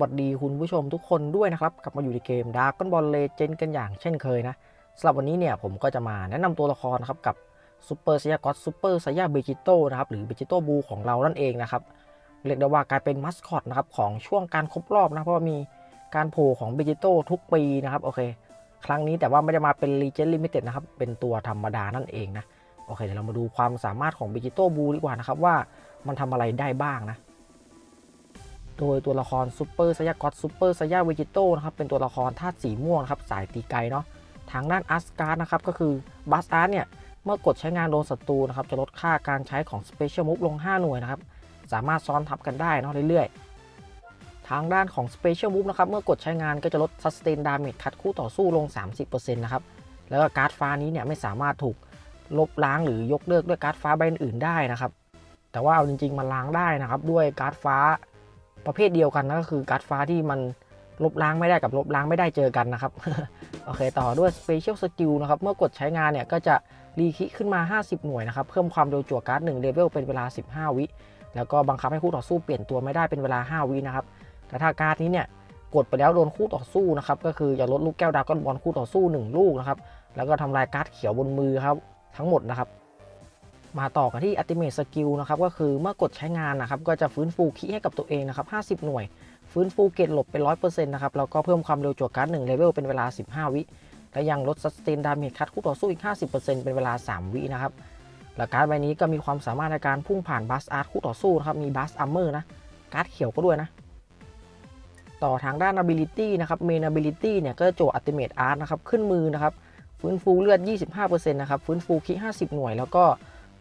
วัสดีคุณผู้ชมทุกคนด้วยนะครับ กลับมาอยู่ในเกม Dragon Ball Legend กันอย่างเช่นเคยนะสำหรับวันนี้เนี่ยผมก็จะมาแนะนำตัวละครนะครับกับซูเปอร์ซ a ยากอ s ซูเปอร์ซ a ยาเบจิโตนะครับหรือเบจิโตบูของเรานั่นเองนะครับ เรียกได้ว่ากลายเป็นมัสคอตนะครับของช่วงการครบรอบนะเพราะามีการโผล่ของเบจิโตทุกปีนะครับโอเค ครั้งนี้แต่ว่าไม่ได้มาเป็น Legend Limited นะครับเป็นตัวธรรมดานั่นเองนะโอเคเดี๋ยวเรามาดูความสามารถของเบจิโตบูดีกว่านะครับว่ามันทำอะไรได้บ้างนะ โดยตัวละครซูเปอร์ไซยากอตซูเปอร์ไซยาเวจิโตนะครับเป็นตัวละครธาตุสีม่วงนะครับสายตีไกเนาะทางด้านอัสการ์ดนะครับก็คือบัสอาร์เนี่ยเมื่อกดใช้งานโดนศัตรูนะครับจะลดค่าการใช้ของสเปเชียลมูฟลง 5 หน่วยนะครับสามารถซ้อนทับกันได้เนาะเรื่อยๆ ทางด้านของสเปเชียลมูฟนะครับเมื่อกดใช้งานก็จะลด sustain damage คัดคู่ต่อสู้ลง 30%นะครับแล้วก็การ์ดฟ้านี้เนี่ยไม่สามารถถูกลบล้างหรือยกเลิกด้วยการ์ดฟ้าใบอื่นได้นะครับแต่ว่าเอาจริงๆมันล้างได้นะครับด้วยการ์ดฟ้า ประเภทเดียวกันนะก็คือการ์ดฟ้าที่มันลบล้างไม่ได้กับลบล้างไม่ได้เจอกันนะครับ โอเค ต่อด้วย Special Skill นะครับ เมื่อกดใช้งานเนี่ยก็จะรีคิขึ้นมา 50 หน่วยนะครับ เพิ่มความเร็วจั่วการ์ด1เลเวลเป็นเวลา 15 วิ แล้วก็บังคับให้คู่ต่อสู้เปลี่ยนตัวไม่ได้เป็นเวลา 5 วินะครับ แต่ถ้าการ์ดนี้เนี่ยกดไปแล้วโดนคู่ต่อสู้นะครับ ก็คืออย่าลดลูกแก้วดากอนบอลคู่ต่อสู้ 1 ลูกนะครับ แล้วก็ทำลายการ์ดเขียวบนมือครับทั้งหมดนะครับ มาต่อกันที่ Ultimate Skill นะครับก็คือเมื่อกดใช้งานนะครับก็จะฟื้นฟูคีให้กับตัวเองนะครับ 50 หน่วย ฟื้นฟูเกตหลบเป็น 100%นะครับแล้วก็เพิ่มความเร็วจั่วการ์ด1เลเวลเป็นเวลา 15 วิ และยังลด Sustain Damage คัดคู่ต่อสู้อีก 50%เป็นเวลา 3 วินะครับและการ์ดใบนี้ก็มีความสามารถในการพุ่งผ่านบัสอาร์ตคู่ต่อสู้นะครับมีบัสอัมเมอร์นะการ์ดเขียวก็ด้วยนะต่อทางด้าน Ability นะครับ Main Ability เนี่ยก็โจ Ultimate Art นะครับขึ้นมือนะครับฟื้นฟูเลือด 25%นะครับฟื้นฟูคี50 หน่วย แล้วก็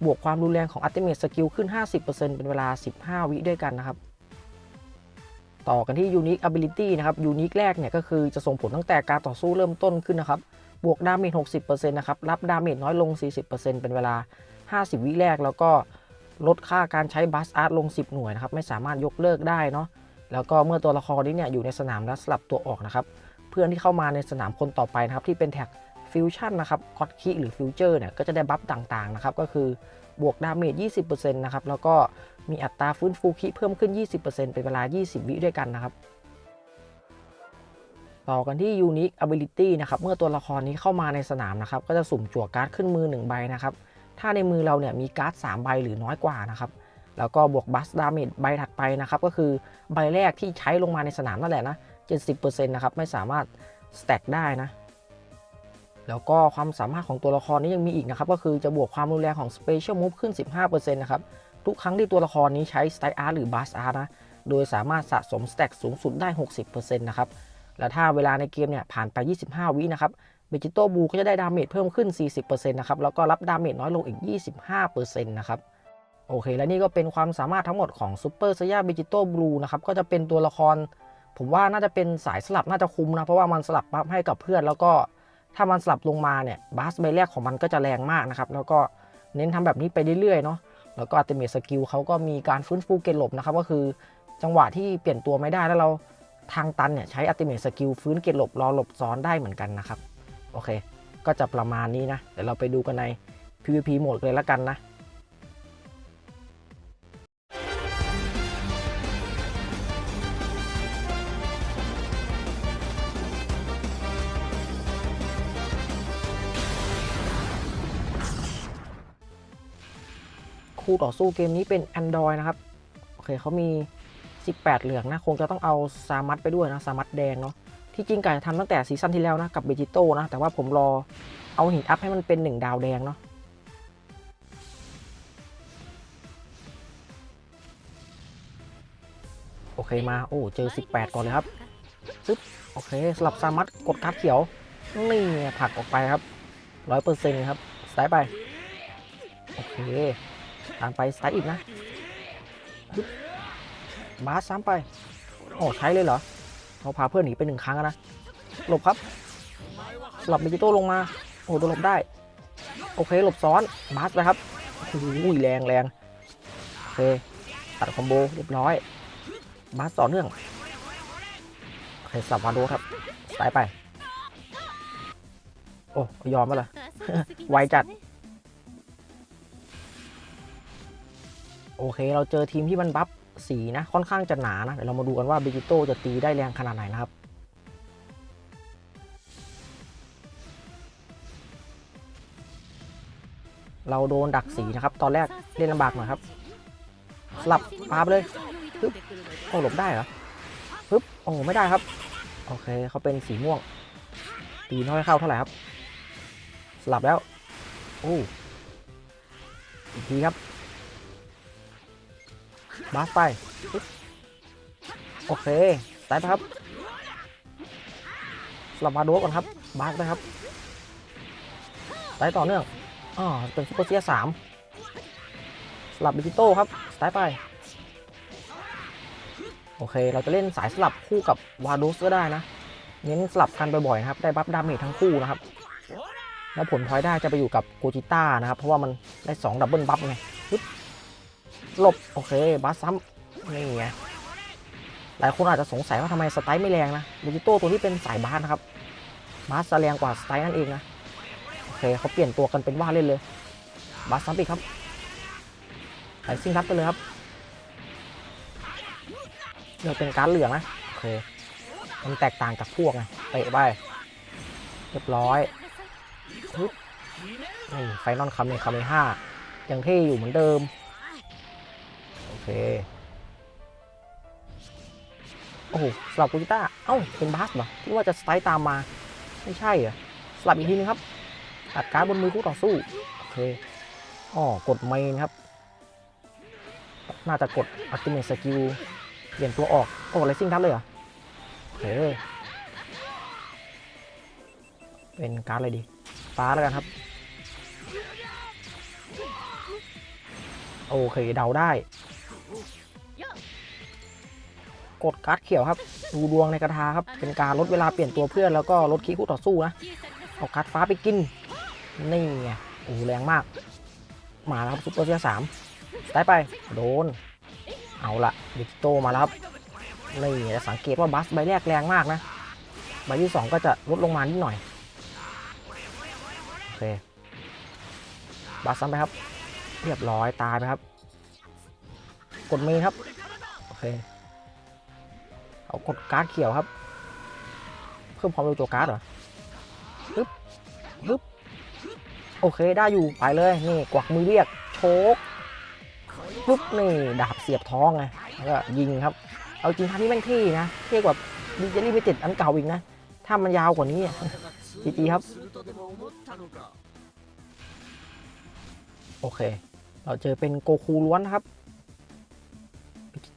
บวกความรุนแรงของ Ultimate Skill ขึ้น 50%เป็นเวลา 15 วิด้วยกันนะครับ ต่อกันที่ Unique Ability นะครับ Unique แรกเนี่ยก็คือจะส่งผลตั้งแต่การต่อสู้เริ่มต้นขึ้นนะครับ บวกดาเมจ60%นะครับ รับดาเมจน้อยลง 40%เป็นเวลา 50 วิแรก แล้วก็ลดค่าการใช้บัสอาร์ตลง 10 หน่วยนะครับ ไม่สามารถยกเลิกได้เนาะ แล้วก็เมื่อตัวละครนี้เนี่ยอยู่ในสนามแล้วสลับตัวออกนะครับ เพื่อนที่เข้ามาในสนามคนต่อไปนะครับที่เป็นแท็กฟิวชั่นนะครับคอตคิหรือฟิวเจอร์เนี่ยก็จะได้บัฟต่างๆนะครับก็คือ บวกดาเมจ 20%นะครับ แล้วก็มีอัตราฟื้นฟูคิเพิ่มขึ้น 20%เป็นเวลา 20 วิด้วยกันนะครับ ต่อกันที่ Unique Ability นะครับ เมื่อตัวละครนี้เข้ามาในสนามนะครับ ก็จะสุ่มจั่วการ์ดขึ้นมือ 1 ใบนะครับ ถ้าในมือเราเนี่ยมีการ์ด 3 ใบหรือน้อยกว่านะครับ แล้วก็บวกบัสดาเมจใบถัดไปนะครับ ก็คือใบแรกที่ใช้ลงมาในสนามนั่นแหละนะ 70%นะครับ ไม่สามารถสแต็กได้นะ แล้วก็ความสามารถของตัวละครนี้ยังมีอีกนะครับ ก็คือจะบวกความรุนแรงของ Special Move ขึ้น 15%นะครับ ทุกครั้งที่ตัวละครนี้ใช้ Style Art หรือ Bust Art นะ โดยสามารถสะสมสแต็กสูงสุดได้ 60%นะครับ และถ้าเวลาในเกมเนี่ยผ่านไป 25 วินะครับเบจิโตบูก็จะได้ดาเมจเพิ่มขึ้น 40%นะครับ แล้วก็รับดาเมจน้อยลงอีก 25%นะครับโอเค และนี่ก็เป็นความสามารถทั้งหมดของซูเปอร์ a ซ a เบจิโตบลูนะครับ ก็จะเป็นตัวละคร ผมว่าน่าจะเป็นสายสลับน่าจะคุ้มนะ เพราะว่ามันสลับบัฟให้กับเพื่อน แล้วก็ ถ้ามันสลับลงมาเนี่ยบาสใบแรกของมันก็จะแรงมากนะครับ แล้วก็เน้นทำแบบนี้ไปเรื่อยๆเนาะแล้วก็อัติเม e สกิลเขาก็มีการฟื้นฟูเกณฑ์หลบนะครับก็คือจังหวะที่เปลี่ยนตัวไม่ได้แล้วเราทางตันเนี่ยใช้อัติเม e สกิลฟื้นเกณฑ์หลบรอหลบซ้อนได้เหมือนกันนะครับโอเค ก็จะประมาณนี้นะเดี๋ยวเราไปดูกันใน PVP โหมดเลยละกันนะ คู่ต่อสู้เกมนี้เป็น Android นะครับ โอเคเขามี 18 เหลืองนะ คงจะต้องเอาซามัตไปด้วยนะซามัตแดงเนาะที่จริงกะจะทำตั้งแต่ซีซั่นที่แล้วนะ กับเบจิโต้นะ แต่ว่าผมรอเอาหินอัพให้มันเป็น 1 ดาวแดงเนาะโอเคมา โอ้ เจอ 18 ก่อนเลยครับซึบโอเคสลับซามัตกดการ์ดเขียว นี่ผลักออกไปครับ100%ครับสายไป โอเค ตามไปสายอีกนะบาสซ้ำไป โอ้ใช้เลยเหรอเขาพาเพื่อนหนีไปหนึ่งครั้งนะ หลบครับสลับเบจิโต้ลงมา โอ้โดนหลบได้ โอเคหลบซ้อน บาสไปครับโอ้โหแรงแรงโอเคตัดคอมโบเรียบร้อย บาสต่อเนื่องโอเคสับวาโดครับสายไป โอ้ยอมมาเลยไวจัด โอเค เราเจอทีมที่มันบัฟสีนะค่อนข้างจะหนานะเดี๋ยวเรามาดูกันว่าเบจิโต้จะตีได้แรงขนาดไหนนะครับเราโดนดักสีนะครับ ตอนแรกเล่นลำบากหน่อยครับ สลับปาไปเลยปึ๊บโอ้หลบได้เหรอปึ๊บโอ้ไม่ได้ครับ โอเคเขาเป็นสีม่วง ตีน้อยเข้าเท่าไหร่ครับ สลับแล้ว โอ้อีกทีครับ บาสไป โอเคสายครับสลับมาโดก่อนครับบาสไปครับสายต่อเนื่องอ๋อเป็นซุปเปอร์เซียสามสลับดิจิโต้ครับสายไป โอเค เราจะเล่นสายสลับคู่กับวาโดสก็ได้นะ เน้นสลับกันบ่อยๆนะครับ ได้บัฟดาเมจทั้งคู่นะครับ แล้วผลพลอยได้จะไปอยู่กับโกจิต้านะครับ เพราะว่ามันได้ 2 ดับเบิลบัฟไง หลบ โอเคบัสซ้ำนี่ไงหลายคนอาจจะสงสัยว่าทำไมสไตล์ไม่แรงนะดิจิโต้ตัวที่เป็นสายบาสนะครับบาสแรงกว่าสไตล์นั่นเองนะโอเคเขาเปลี่ยนตัวกันเป็นว่าเล่นเลยบาสซ้ำอีกครับใส่ซิ่งรับไปเลยครับเลือกเป็นการเหลืองนะโอเคมันแตกต่างจากพวกไงเตะไปเรียบร้อยนี่ไฟนอลคัมในคัมในห้ายังเท่อยู่เหมือนเดิม เค โอ้โหสลับกูจิต้า เอ้า เป็นบาสเหรอที่ว่าจะสไตล์ตามมา ไม่ใช่เหรอสลับอีกทีนึงครับ ตัดการ์ดบนมือคู่ต่อสู้ โอเคอ๋อกดเมนครับ น่าจะกดอัติเมทสกิลเปลี่ยนตัวออก โอ้ไรซิ่งทับเลยเหรอโอเคเป็นการ์ดอะไรดี ฟ้าแล้วกันครับ โอเค เดาได้ กดการ์ดเขียวครับ ดูดวงในกระทาครับ เป็นการลดเวลาเปลี่ยนตัวเพื่อนแล้วก็ลดคีคู่ต่อสู้นะ เอาการ์ดฟ้าไปกิน นี่ไงโอ้แรงมาก มาแล้วครับซุปเปอร์เซียสามได้ไป โดน เอาละดิจิโตมาแล้วครับ นี่จะสังเกตว่าบัสใบแรกแรงมากนะ ใบที่2ก็จะลดลงมานิดหน่อย โอเค บัสซ้ำไปครับ เรียบร้อยตายไปครับ ดเมนครับ โอเค เอากดการ์ดเขียวครับ เพิ่มความเร็วตัวการ์ดเหรอปึ๊บปึ๊บโอเคได้อยู่ไปเลยนี่กวักมือเรียกโชกปุ๊บนี่ดาบเสียบท้องไงแล้วก็ยิงครับ เอาจริงท่านี้แม่งเท่นะเท่กว่าดิจิลี่ไม่ติดอันเก่าอีกนะ ถ้ามันยาวกว่านี้อะจีจีครับ โอเค เราเจอเป็นโกคูล้วนครับ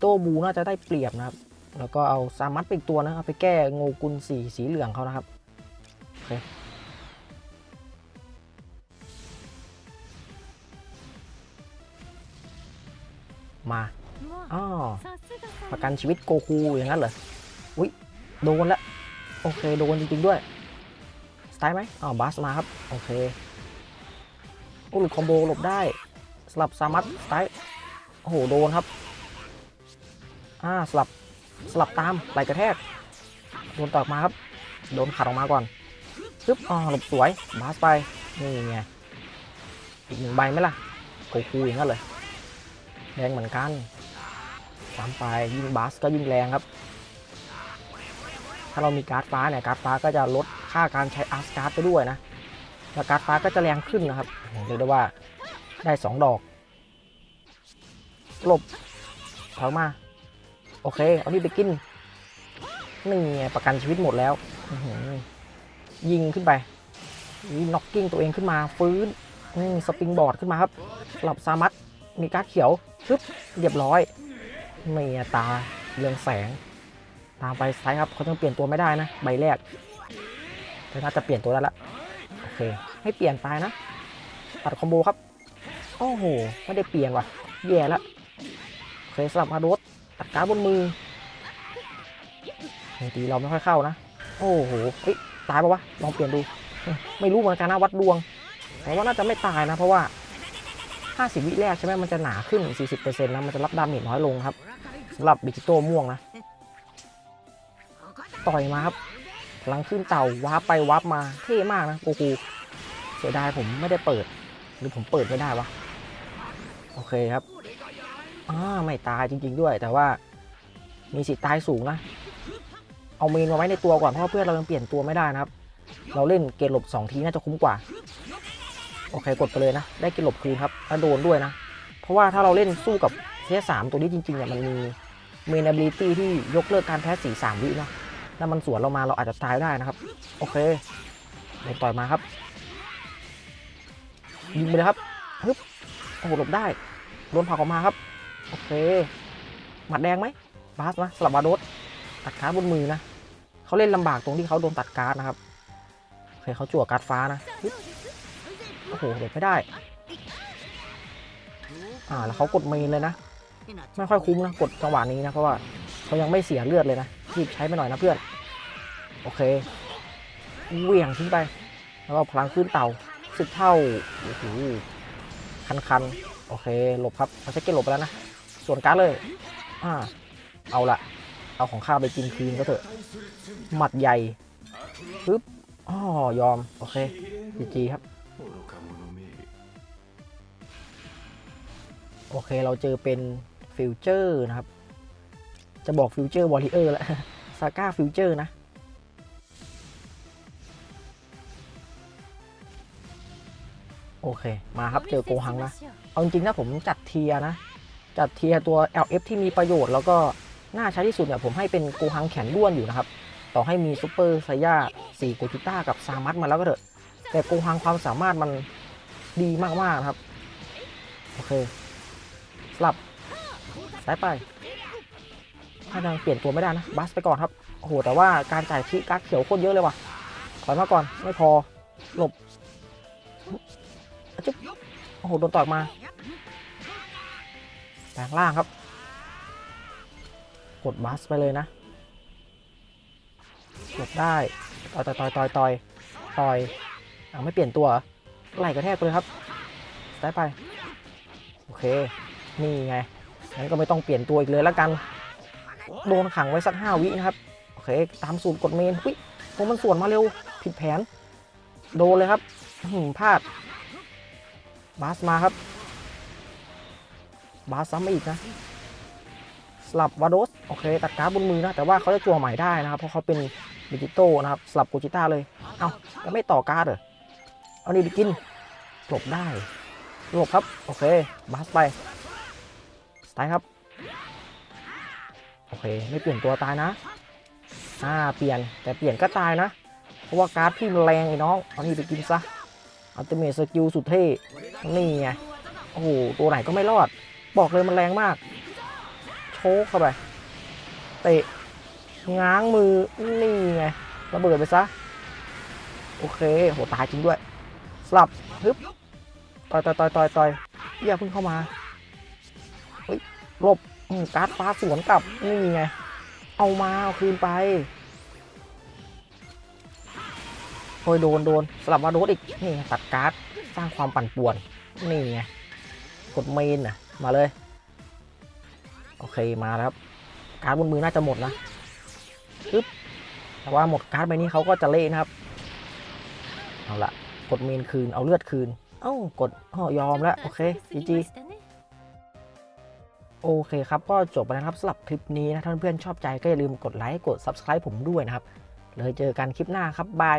โต้บูน่าจะได้เปรียบนะครับ แล้วก็เอาซามัตไปอีกตัวนะเอาไปแก้โงกุลสีสีเหลืองเขานะครับโอเคมาอ๋อประกันชีวิตโกคูอย่างนั้นเหรอ อุ้ยโดนแล้วโอเค โดนจริงๆด้วยสไตล์ไหมอ๋อบัสมาครับ โอเคโอ้หลุดคอมโบหลบได้สลับซามัตสไตล์โอ้โห โดนครับ อ่าสลับสลับตามไหลกระแทกโดนตอกมาครับ โดนขัดออกมาก่อนปึ๊บอ๋อหลบสวยบาสไปนี่ไงอีกหนึ่งใบไหมล่ะโกคูอย่างนั้นเลยแรงเหมือนกันตามไปยิ่งบาสก็ยิ่งแรงครับ ถ้าเรามีการ์ดฟ้าเนี่ยการ์ดฟ้าก็จะลดค่าการใช้อาร์สการ์ดไปด้วยนะแล้วการ์ดฟ้าก็จะแรงขึ้นนะครับเรียกได้ว่าได้ 2 ดอกหลบถอยมา โอเค เอานี่ไปกินนี่ไงประกันชีวิตหมดแล้วยิงขึ้นไปน็อกกิ้งตัวเองขึ้นมาฟื้นนี่สปริงบอร์ดขึ้นมาครับสลับซามัตมีการ์ดเขียวปึ๊บเรียบร้อยไม่ตาเรืองแสง ตามไปไซครับเขาต้องเปลี่ยนตัวไม่ได้นะ ใบแรกแต่น่าจะเปลี่ยนตัวได้ละโอเคไม่เปลี่ยนไปนะ ตัดคอมโบครับ โอ้โห ไม่ได้เปลี่ยนว่ะ แย่ละโอเคสลับมาโดส ตัดการบนมือตีเราไม่ค่อยเข้านะ โอ้โหเฮ้ยตายปะวะ ลองเปลี่ยนดู ไม่รู้เหมือนกันนะวัดดวง แต่ว่าน่าจะไม่ตายนะ เพราะว่า 50 วิแรกใช่ไหมมันจะหนาขึ้น 40%นะ มันจะรับดาเมจน้อยลงครับสำหรับบิจิโต้ม่วงนะ ต่อยมาครับพลังขึ้นเต่าวาร์ปไปวาร์ปมา เท่มากนะโกคูเสียดายผมไม่ได้เปิด หรือผมเปิดไม่ได้วะ โอเคครับ อ่าไม่ตายจริง ๆ ด้วย แต่ว่ามีสิทธิ์ตายสูงนะ เอาเมนมาไว้ในตัวก่อน เพราะเพื่อนเรายังเปลี่ยนตัวไม่ได้นะครับ เราเล่นเกณฑ์หลบ 2 ทีน่าจะคุ้มกว่า โอเคกดไปเลยนะ ได้เกณฑ์หลบคืนครับแล้วโดนด้วยนะ เพราะว่าถ้าเราเล่นสู้กับเซสามตัวนี้จริงๆเนี่ยมันมีเมน ability ที่ยกเลิกการแพ้สีสามวินะแล้วมันสวนเรามาเราอาจจะตายได้นะครับ โอเคโดนต่อยมาครับ ยิงไปเลยครับฮึบโอ้โหหลบได้โดนผลักออกมาครับ โอเค หมัดแดงไหมบาสนะสลับบาโดสตัดการ์ดบนมือนะเขาเล่นลำบากตรงที่เขาโดนตัดการ์ดนะครับโอเคเขาจั่วการ์ดฟ้านะฮึบโอ้โหหลบไม่ได้ อ่าแล้วเขากดเมนเลยนะ ไม่ค่อยคุ้มนะกดจังหวะนี้นะเพราะว่าเขายังไม่เสียเลือดเลยนะรีบใช้ไปหน่อยนะเพื่อน โอเคเหวี่ยงทิ้งไป แล้วก็พลังขึ้นเต่าสิบเท่าโอ้โหคันคันๆโอเคหลบครับเขาใช้เกลหลบไปแล้วนะ ส่วนการ์ดเลย อ่า เอาละเอาของข้าไปกินคืนก็เถอะ หมัดใหญ่ปึ๊บอ๋อยอม โอเคจีจีครับ โอเคเราเจอเป็นฟิวเจอร์นะครับ จะบอกฟิวเจอร์วอริเออร์แล้วซาก้าฟิวเจอร์นะโอเค มาครับเจอโกหังนะ เอาจริงนะผมจัดเทียนะ จัดเทียตัว LF ที่มีประโยชน์ แล้วก็น่าใช้ที่สุดเนี่ยผมให้เป็นโกหังแขนด้วนอยู่นะครับ ต่อให้มีซูเปอร์ไซย่าสี่โกจิต้ากับซามัตมาแล้วก็เถอะ แต่โกหังความสามารถมันดีมากๆครับ โอเคสลับซ้ายไป ถ้ายังเปลี่ยนตัวไม่ได้นะ บัสไปก่อนครับ โอ้โห แต่ว่าการจ่ายคีการเขียวโคตรเยอะเลยว่ะถอยมาก่อน ไม่พอ หลบจุ๊บโอ้โห โดนต่อยมา แปลงล่างครับ กดบัสไปเลยนะหลบได้ต่อยต่อยต่อยต่อยต่อยตอยอะไม่เปลี่ยนตัวไหลกระแทกเลยครับซ้ไป โอเค นี่ไงงั้นก็ไม่ต้องเปลี่ยนตัวอีกเลยแล้วกัน โดนขังไว้สักห้าวินะครับ โอเค ตามสูตรกดเมนหุ้ยโอ้มันสวนมาเร็ว ผิดแผน โดนเลยครับพลาดบาสมาครับ บาสซ้ำมาอีกนะสลับวาโดสโอเคตัดการ์ดบนมือนะแต่ว่าเขาจะจั่วใหม่ได้นะครับเพราะเขาเป็นดิจิโตนะครับสลับโกจิต้าเลยเอ้าแล้วไม่ต่อการ์ดเหรอเอานี่ไปกินหลบได้หลบครับโอเคบาสไปสไตล์ครับโอเคไม่เปลี่ยนตัวตายนะอ่าเปลี่ยนแต่เปลี่ยนก็ตายนะ เพราะว่าการ์ดพี่มันแรงไอ้น้องเอานี่ไปกินซะอัลติเมทสกิลสุดเท่นี่ไงโอ้โหตัวไหนก็ไม่รอด บอกเลยมันแรงมาก โชกเข้าไปเตะง้างมือนี่ไงระเบิดไปซะ โอเคโหตายจริงด้วย สลับฮึบต่อยต่อยต่อยต่อยต่อยอย่าเพิ่งเข้ามาเฮ้ยหลบการ์ดฟ้าสวนกลับนี่ไง เอามาเอาคืนไปโอ้ยโดนโดนสลับมาโดนอีกนี่ตัดการ์ดสร้างความปั่นป่วน นี่ไงกดเมนอะ มาเลย โอเคมาครับ การ์ดบนมือน่าจะหมดนะปึ๊บแต่ว่าหมดการ์ดใบนี้เขาก็จะเละนะครับ เอาละกดเมนคืนเอาเลือดคืน เอ้ากดอ๋อยอมแล้ว โอเคจีจีโอเคครับ ก็จบไปแล้วครับสำหรับคลิปนี้นะถ้าเพื่อนชอบใจก็อย่าลืมกดไลค์กด Subscribe ผมด้วยนะครับ เลยเจอกันคลิปหน้าครับ บาย